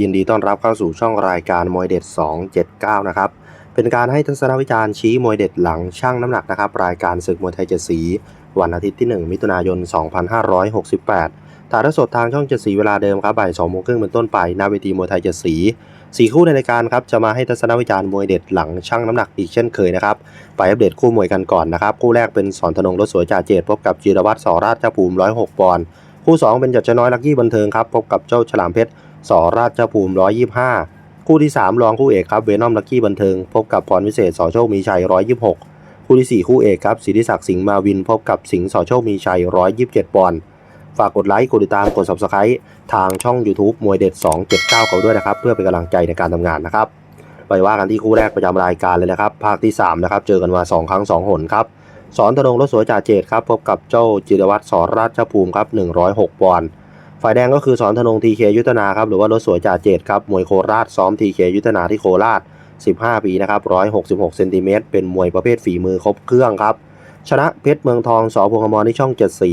ยินดีต้อนรับเข้าสู่ช่องรายการมวยเด็ด 279 นะครับ เป็นการให้ทัศนวิจารณ์ชี้มวยเด็ดหลังช่างน้ำหนักนะครับ รายการศึกมวยไทยเจ็ดสี วันอาทิตย์ที่ 1 มิถุนายน 2568 ถ่ายทอดสดทางช่องเจ็ดสีเวลาเดิมครับบ่าย2โมงครึ่งเป็นต้นไปหน้าเวทีมวยไทยเจ็ดสีสี่คู่ในรายการครับจะมาให้ทัศนวิจารณ์มวยเด็ดหลังช่างน้ำหนักอีกเช่นเคยนะครับไปอัปเดตคู่มวยกันก่อนนะครับคู่แรกเป็นสอนธนงรถสวยจ่าเจตพบกับจีรวัตรสอราชภูมิ106ปอนด์คู่2เป็นจัดจน้อยลักกี้บันเทิงครับพบกับเจ้าฉลามเพชร สอราชภูมิ 125 คู่ที่ 3 รองคู่เอกครับเวนอมลักกี้บันเทิง พบกับพรวิเศษสอโชคมีชัย 126 คู่ทีสี่ 4 คู่เอกครับสิทธิศักดิ์สิงห์มาวิน พบกับสิงห์สอโชคมีชัย 127 ปอนด์ฝากกดไลค์กดติดตามกด subscribe ทางช่อง YouTube มวยเด็ด 279 เขาด้วยนะครับ เพื่อเป็นกำลังใจในการทำงานนะครับ ไปว่ากันที่คู่แรกประจำรายการเลยนะครับ ภาคที่ 3 นะครับ เจอกันมา 2 ครั้ง 2 หนครับ สอนธนงรถสวยจ่าเจตครับ พบกับเจ้าจิรวัตรสอราชภูมิครับ 106 ปอนด์ ฝ่ายแดงก็คือสอนธนงทีเคยุทธนาครับหรือว่ารถสวยจ่าเจตครับมวยโคราชซ้อมทีเคยุทธนาที่โคราช 15 ปีนะครับ166เซนติเมตรเป็นมวยประเภทฝีมือครบเครื่องครับ ชนะเพชรเมืองทองสอพงษ์อมรที่ช่องเจ็ดสี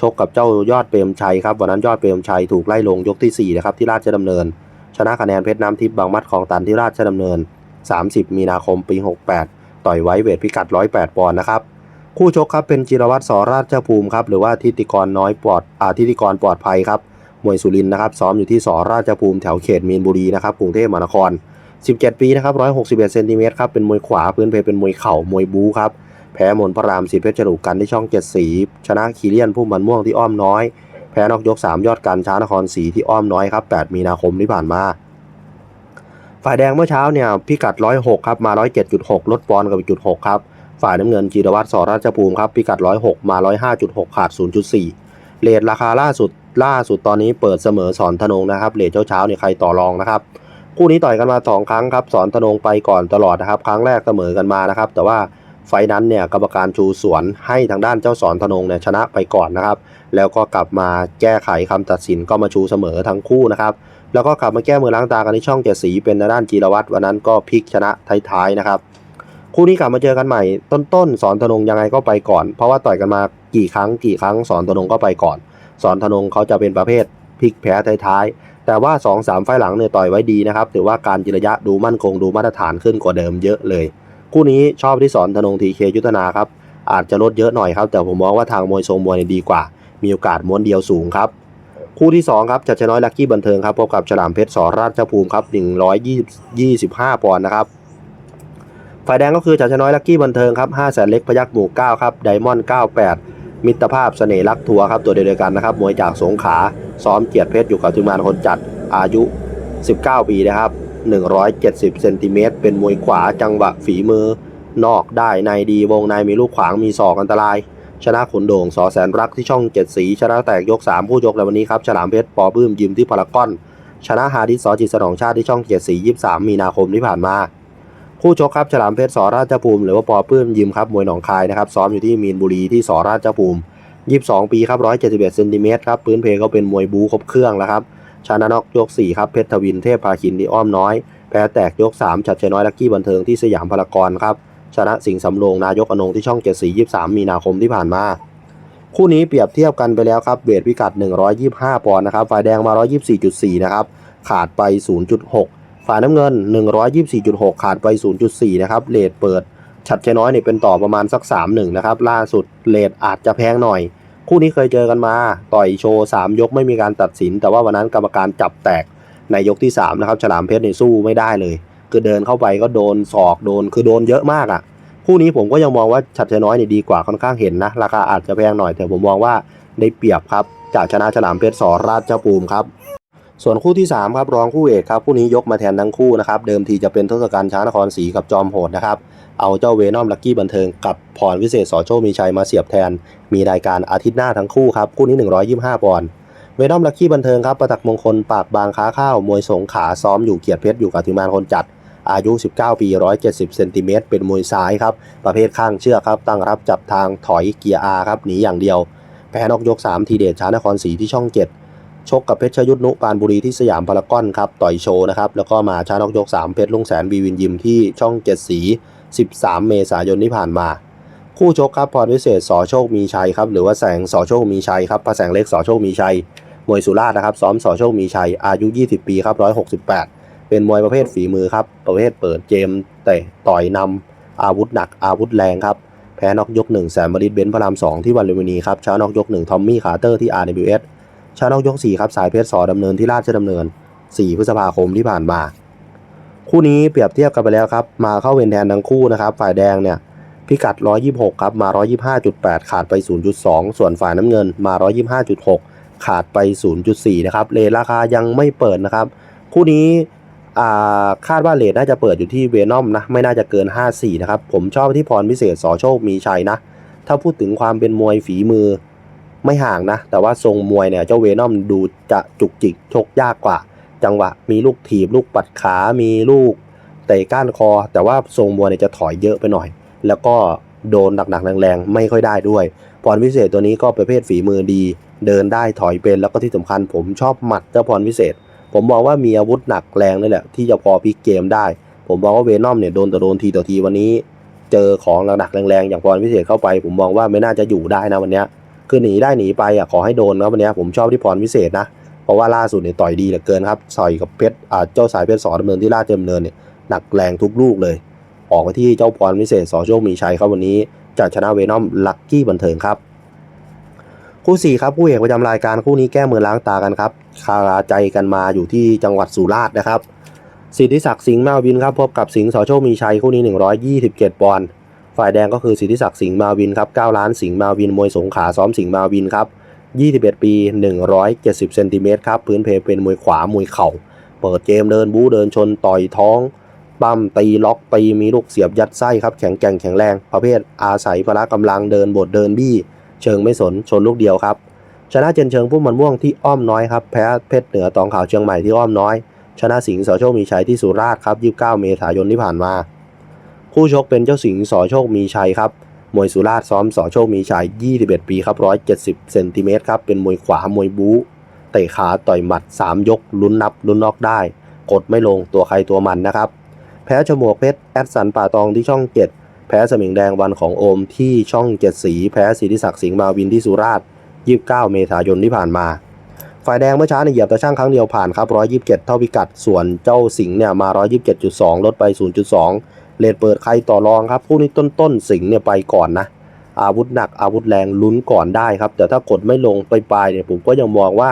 ชกกับเจ้ายอดเปรมชัยครับวันนั้นยอดเปรมชัยถูกไล่ลงยกที่4นะครับที่ราชดำเนิน ชนะคะแนนเพชรน้ำทิพย์บางมัดของตันที่ราชดำเนิน 30 มีนาคมปี 68 ต่อยไว้เวทพิกัด 108 ปอนด์นะครับ คู่ชกครับเป็นจิรวัตรสอราชภูมิครับหรือว่าทิติกรน้อยปลอดอาทิติกรปลอดภัยครับมวยสุรินทร์นะครับซ้อมอยู่ที่สอราชภูมิแถวเขตมีนบุรีนะครับกรุงเทพมหานคร 17 ปีนะครับ161เซนติเมตรครับเป็นมวยขวาพื้นเพเป็นมวยเข่ามวยบู๊ครับแพ้มนพระรามสิเพชรจรุกกันที่ช่องเจ็ดสีชนะคีเลียนพุ่มมันม่วงที่อ้อมน้อย แพ้นอกยก 3 ยอดกันช้านครศรีที่อ้อมน้อยครับ8มีนาคมที่ผ่านมา ฝ่ายแดงเมื่อเช้าเนี่ยพิกัด 106 ครับมา 107.6 ลดปอนกับอีกจุด6ครับ ฝ่ายน้ำเงินจีรวัตรสอราชภูมิครับพิกัด 106 มา 105.6 ขาด 0.4 เลทราคาล่าสุดล่าสุดตอนนี้เปิดเสมอสอนธนงนะครับเลทเช้าเช้าๆเนี่ยใครต่อรองนะครับคู่นี้ต่อยกันมา 2 ครั้งครับสอนธนงไปก่อนตลอดนะครับ ครั้งแรกเสมอกันมานะครับ แต่ว่าไฟนั้นเนี่ยกรรมการชูสวนให้ทางด้านเจ้าสอนธนงเนี่ยชนะไปก่อนนะครับ แล้วก็กลับมาแก้ไขคำตัดสินก็มาชูเสมอทั้งคู่นะครับ แล้วก็กลับมาแก้มือล้างตากันที่ช่องเจ็ดสีเป็นทางด้านจีรวัตรวันนั้นก็พลิกชนะท้ายๆนะครับ คู่นี้กลับมาเจอกันใหม่ ต้นๆสอนธนงยังไงก็ไปก่อน เพราะว่าต่อยกันมากี่ครั้งกี่ครั้งสอนธนงก็ไปก่อน สอนธนงเขาจะเป็นประเภทพลิกแพ้ท้ายๆแต่ว่า 2-3ไฟล์หลังเนี่ยต่อยไว้ดีนะครับถือว่าการจิระยะดูมั่นคงดูมาตรฐานขึ้นกว่าเดิมเยอะเลย คู่นี้ชอบที่สอนธนงทีเคยุทธนาครับอาจจะลดเยอะหน่อยครับ แต่ผมมองว่าทางมวยทรงมวยเนี่ยดีกว่า มีโอกาสม้วนเดียวสูงครับ คู่ที่ 2 ครับจัดชน้อยลักกี้บันเทิงครับพบกับฉลามเพชรสอราชภูมิครับ125 ปอนด์นะครับ ฝ่ายแดงก็คือจัดชน้อยลักกี้บันเทิงครับ5แสนเล็กพยักหมู่9ครับไดมอนด์98มิตรภาพเสน่ห์รักทัวร์ครับตัวเดียวกันนะครับมวยจากสงขาซ้อมเกียรติเพชรอยู่กับทีมงานคนจัดอายุ 19 ปีนะครับ 170เซนติเมตรเป็นมวยขวาจังหวะฝีมือ นอกได้ในดีวงในมีลูกขวางมีศอกอันตราย ชนะขุนโด่งสอแสนรักที่ช่องเจ็ดสี ชนะแตกยก 3 ผู้ยกในวันนี้ครับฉลามเพชรปอปื้มยิมที่พารากอน ชนะฮาดิสสอจิตสนองชาติที่ช่องเจ็ดสี23 มีนาคมที่ผ่านมา คู่ชกครับฉลามเพชรสอราชภูมิหรือว่าปอปื้มยิมครับมวยหนองคายนะครับซ้อมอยู่ที่มีนบุรีที่สอราชภูมิ 22 ปีครับ171เซนติเมตรครับพื้นเพเขาเป็นมวยบูครบเครื่องแล้วครับชนะนอกยก 4 ครับเพชรทวินเทพพาคินที่อ้อมน้อย แพ้แตกยก3ชัดชัยน้อยลักกี้บันเทิงที่สยามพารากอนครับชนะสิงห์สำโรงนายกอนงที่ช่องเจ็ดสี23 มีนาคมที่ผ่านมา คู่นี้เปรียบเทียบกันไปแล้วครับเวทพิกัด 125 ปอนด์นะครับฝ่ายแดงมา 124.4 นะครับขาดไป 0.6 ฝ่ายน้ำเงิน 124.6 ขาดไป 0.4 นะครับเลทเปิด ชัดชัยน้อยเนี่ยเป็นต่อประมาณสัก 3-1 นะครับ ล่าสุดเลทอาจจะแพงหน่อย คู่นี้เคยเจอกันมา ต่อยโชว์ 3 ยกไม่มีการตัดสิน แต่ว่าวันนั้นกรรมการจับแตกในยกที่ 3 นะครับ ฉลามเพชรเนี่ยสู้ไม่ได้เลย คือเดินเข้าไปก็โดนศอกโดนคือโดนเยอะมากอะ่ะ คู่นี้ผมก็ยังมองว่าชัดชัยน้อยเนี่ยดีกว่าค่อนข้างเห็นนะ ราคาอาจจะแพงหน่อย แต่ผมมองว่าได้เปรียบครับจากชนะฉลามเพชรสอราชภูมิครับ ส่วนคู่ที่3ครับรองคู่เอกครับคู่นี้ยกมาแทนทั้งคู่นะครับเดิมทีจะเป็นทศกัณฐ์ช้างนครศรีกับจอมโหดนะครับเอาเจ้าเวนอมลักกี้บันเทิงกับพรวิเศษสอโชมีชัยมาเสียบแทน มีรายการอาทิตย์หน้าทั้งคู่ครับคู่นี้ 125ปอนด์เวนอมลักกี้บันเทิงครับประตักมงคลปากบางค้าข้าวมวยสงขาซ้อมอยู่เกียรติเพชรอยู่กับทีมงานคนจัดอายุ 19 ปี 170 เซนติเมตร เป็นมวยซ้ายครับ ประเภทข้างเชือกครับ ตั้งรับจับทางถอยเกียร์อาครับ หนีอย่างเดียว แพ้นอกยก 3 ทีเดชช้านครศรีที่ช่อง 7 ชกกับเพชรชยุทธนุปานบุรีที่สยามพารากอนครับต่อยโชว์นะครับแล้วก็มาชานอกยก 3 เพชรลุงแสนบีวินยิมที่ช่อง7สี 13 เมษายนที่ผ่านมา คู่ชกครับพรวิเศษสอโชคมีชัยครับหรือว่าแสงสอโชคมีชัยครับพระแสงเล็กสอโชคมีชัยมวยสุราษฎร์นะครับซ้อมสอโชคมีชัยอายุ 20 ปีครับ168 เป็นมวยประเภทฝีมือครับประเภทเปิดเกมเตะต่อยนำอาวุธหนักอาวุธแรงครับแพ้นอกยก1แสนบริดเบนพระราม2ที่วันลุมพินีครับชนะนอกยก1ทอมมี่คาร์เตอร์ที่ RWS ชนะนอกยก4ครับสายเพชรสอดำเนินที่ราชดำเนิน 4 พฤษภาคมที่ผ่านมา คู่นี้เปรียบเทียบกันไปแล้วครับมาเข้าเวรแทนทั้งคู่นะครับ ฝ่ายแดงเนี่ยพิกัด 126 ครับ มา 125.8 ขาดไป 0.2 ส่วนฝ่ายน้ำเงินมา 125.6 ขาดไป 0.4 นะครับ เลทราคายังไม่เปิดนะครับ คู่นี้คาดว่าเลทน่าจะเปิดอยู่ที่เวนอมนะ ไม่น่าจะเกิน 54 นะครับ ผมชอบที่พรพิเศษสอโชคมีชัยนะ ถ้าพูดถึงความเป็นมวยฝีมือ ไม่ห่างนะ แต่ว่าทรงมวยเนี่ยเจ้าเวนอมดูจะจุกจิกชกยากกว่า จังหวะมีลูกถีบ ลูกปัดขา มีลูกเตะก้านคอ แต่ว่าทรงมวยเนี่ยจะถอยเยอะไปหน่อย แล้วก็โดนหนักๆแรงๆ ไม่ค่อยได้ด้วยพรพิเศษตัวนี้ก็ประเภทฝีมือดี เดินได้ถอยเป็นแล้วก็ที่สำคัญผมชอบหมัดเจ้าพรพิเศษ ผมมองว่ามีอาวุธหนักแรงนี่แหละ ที่จะพอพลิกเกมได้ ผมมองว่าเวนอมเนี่ยโดนต่อโดนทีต่อทีวันนี้ เจอของหนักๆแรงๆอย่างพรพิเศษเข้าไป ผมมองว่าไม่น่าจะอยู่ได้นะวันนี้ คือหนีได้หนีไปอะขอให้โดนนะวันนี้ผมชอบที่พรพิเศษนะเพราะว่าล่าสุดเนี่ยต่อยดีเหลือเกินครับต่อยกับเพชรอ่าเจ้าสายเพชรสอดำเนินที่ราชดำเนินเนี่ยหนักแรงทุกลูกเลย ออกไปที่เจ้าพรพิเศษสอโชคมีชัยครับวันนี้จะชนะเวนอมลักกี้บันเทิงครับ คู่สี่ครับคู่เอกประจำรายการคู่นี้แก้มือล้างตากันครับคาราใจกันมาอยู่ที่จังหวัดสุราษฎร์นะครับสิทธิศักดิ์สิงห์มาวินครับพบกับสิงห์สอโชคมีชัยคู่นี้ 127ปอนด์ ฝ่ายแดงก็คือสิทธิศักดิ์สิงห์มาวินครับ9ล้านสิงห์มาวินมวยสงขาซ้อมสิงห์มาวินครับ21 ปี 170เซนติเมตรครับพื้นเพเป็นมวยขวามวยเข่า เปิดเกมเดินบู๊เดินชนต่อยท้องปั้มตีล็อกตีมีลูกเสียบยัดไส้ครับแข็งแกร่งแข็งแรง ประเภทอาศัยพละกำลังเดินบดเดินบี้ เชิงไม่สนชนลูกเดียวครับชนะเจนเชิงพุ่มมันม่วงที่อ้อมน้อยครับแพ้เพชรเหนือตองขาวเชียงใหม่ที่อ้อมน้อย ชนะสิงห์สอโชคมีชัยที่สุราษฎร์ครับ 29 เมษายนที่ผ่านมา คู่ชกเป็นเจ้าสิงห์สอโชคมีชัยครับ มวยสุราษฎร์ซ้อมสอโชคมีชัย 21 ปีครับ 170 เซนติเมตรครับ เป็นมวยขวามวยบู๊เตะขาต่อยหมัด 3 ยก ลุ้นนับ ลุ้นนอกได้ กดไม่ลงตัวใครตัวมันนะครับ แพ้ชมวกเพชรแอดสันป่าตองที่ช่อง 7 แพ้สมิงแดงวันของโอมที่ช่อง 7 สี แพ้สิทธิศักดิ์สิงห์มาวินที่สุราษฎร์29 เมษายนที่ผ่านมา ฝ่ายแดงเมื่อเช้าเนี่ยเหยียบตะช่างครั้งเดียวผ่านครับ 127 เท่าพิกัด ส่วนเจ้าสิงห์เนี่ยมา 127.2 ลดไป 0.2 เลทเปิดใครต่อรองครับคู่นี้ต้นๆสิงห์เนี่ยไปก่อนนะ อาวุธหนักอาวุธแรงลุ้นก่อนได้ครับ แต่ถ้ากดไม่ลงไปปลายเนี่ยผมก็ยังมองว่า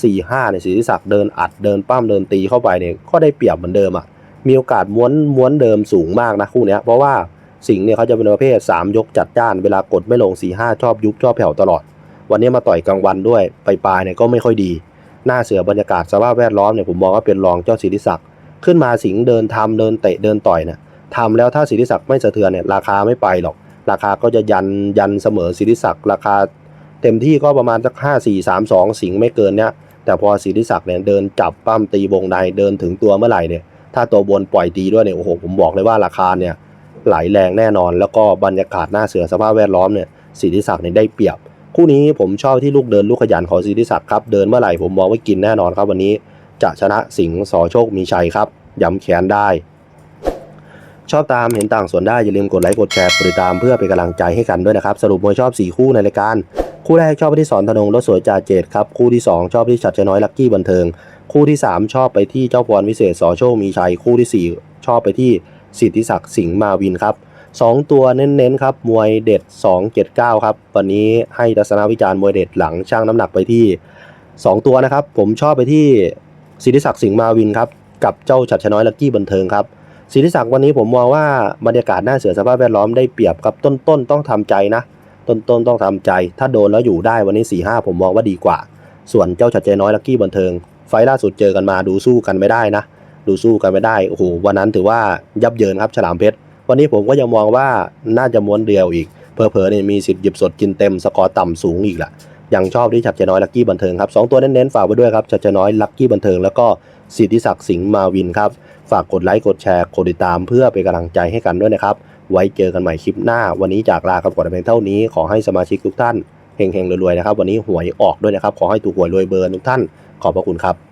4-5เนี่ยสิทธิศักดิ์เดินอัดเดินปั้มเดินตีเข้าไปเนี่ยก็ได้เปรียบเหมือนเดิมอะมีโอกาสม้วนม้วนเดิมสูงมากนะคู่นี้เพราะว่าสิงห์เนี่ยเขาจะเป็นประเภท 3 ยกจัดจ้านเวลากดไม่ลง 4-5 ชอบยุบชอบแผ่วตลอด วันนี้มาต่อยกลางวันด้วยไปปลายเนี่ยก็ไม่ค่อยดี หน้าเสือบรรยากาศสภาพแวดล้อมเนี่ยผมมองว่าเป็นรองเจ้าสิทธิศักดิ์ขึ้นมาสิงห์เดินทำเดินเตะเดินต่อยเนี่ย ทำแล้วถ้าสิทธิศักดิ์ไม่สะเทือนเนี่ยราคาไม่ไปหรอก ราคาก็จะยันยันเสมอสิทธิศักดิ์ราคาเต็มที่ก็ประมาณสักห้าสี่สามสองสิงไม่เกินเนี้ยแต่พอสิทธิศักดิ์เนี่ยเดินจับปั้มตีวงในเดินถึงตัวเมื่อไหร่เนี่ยถ้าตัวบนปล่อยตีด้วยเนี่ยโอ้โหผมบอกเลยว่าราคาเนี่ยไหลแรงแน่นอน แล้วก็บรรยากาศหน้าเสือสภาพแวดล้อมเนี่ยสิทธิศักดิ์เนี่ยได้เปรียบ คู่นี้ผมชอบที่ลูกเดินลูกขยันของสิทธิศักดิ์ครับเดินเมื่อไหร่ผมมองว่ากินแน่นอนครับวันนี้ จะชนะสิงห์สอโชคมีชัยครับย้ำแขนได้ ชอบตามเห็นต่างส่วนได้ อย่าลืมกดไลค์กดแชร์กดติดตามเพื่อเป็นกำลังใจให้กันด้วยนะครับ สรุปมวยชอบ 4 คู่ในรายการ คู่แรกชอบไปที่สอนธนงรถสวยจ่าเจตครับ คู่ที่ 2 ชอบที่ชัดชน้อยลักกี้บันเทิง คู่ที่ 3 ชอบไปที่เจ้าพรวิเศษสอโชคมีชัย คู่ทีสี่4 ชอบไปที่สิทธิศักดิ์สิงห์มาวินครับสองตัวเน้นๆครับมวยเด็ด 279 ครับ วันนี้ให้ทัศนวิจารณ์มวยเด็ดหลังช่างน้ำหนักไปที่ 2 ตัวนะครับ ผมชอบไปที่สิทธิศักดิ์สิงห์มาวินครับกับเจ้าชัดชน้อยลักกี้บันเทิงครับ ศิริศักดิ์วันนี้ผมมองว่าบรรยากาศหน้าเสือสภาพแวดล้อมได้เปรียบครับต้นๆต้องทำใจนะ ต้นๆต้องทำใจ ถ้าโดนแล้วอยู่ได้วันนี้4ี่ห้าผมมองว่าดีกว่า ส่วนเจ้าชัดเจน้อยลักกี้บันเทิง ไฟล่าสุดเจอกันมาดูสู้กันไม่ได้นะ ดูสู้กันไม่ได้โอ้โหวันนั้นถือว่ายับเยินครับฉลามเพชรวันนี้ผมก็ยังมองว่าน่าจะม้วนเดียวอีกเพอเพอๆเนี่ยมีสิทธิ์หยิบสดกินเต็มสกอร์ต่ำสูงอีกละยังชอบที่ชัดเจน้อยลักกี้บันเทิงครับสองตัวเน้นๆฝากไว้ด้วยครับชัดเจนน้อยลักกี้บันเทิงแล้วก็ สิทธิศักดิ์สิงห์มาวินครับ ฝากกดไลค์กดแชร์กดติดตามเพื่อเป็นกำลังใจให้กันด้วยนะครับ ไว้เจอกันใหม่คลิปหน้า วันนี้จากลากับก่อนเพียงเท่านี้ขอให้สมาชิกทุกท่านเฮงๆรวยๆนะครับ วันนี้หวยออกด้วยนะครับ ขอให้ถูกหวยรวยเบอร์ทุกท่าน ขอบพระคุณครับ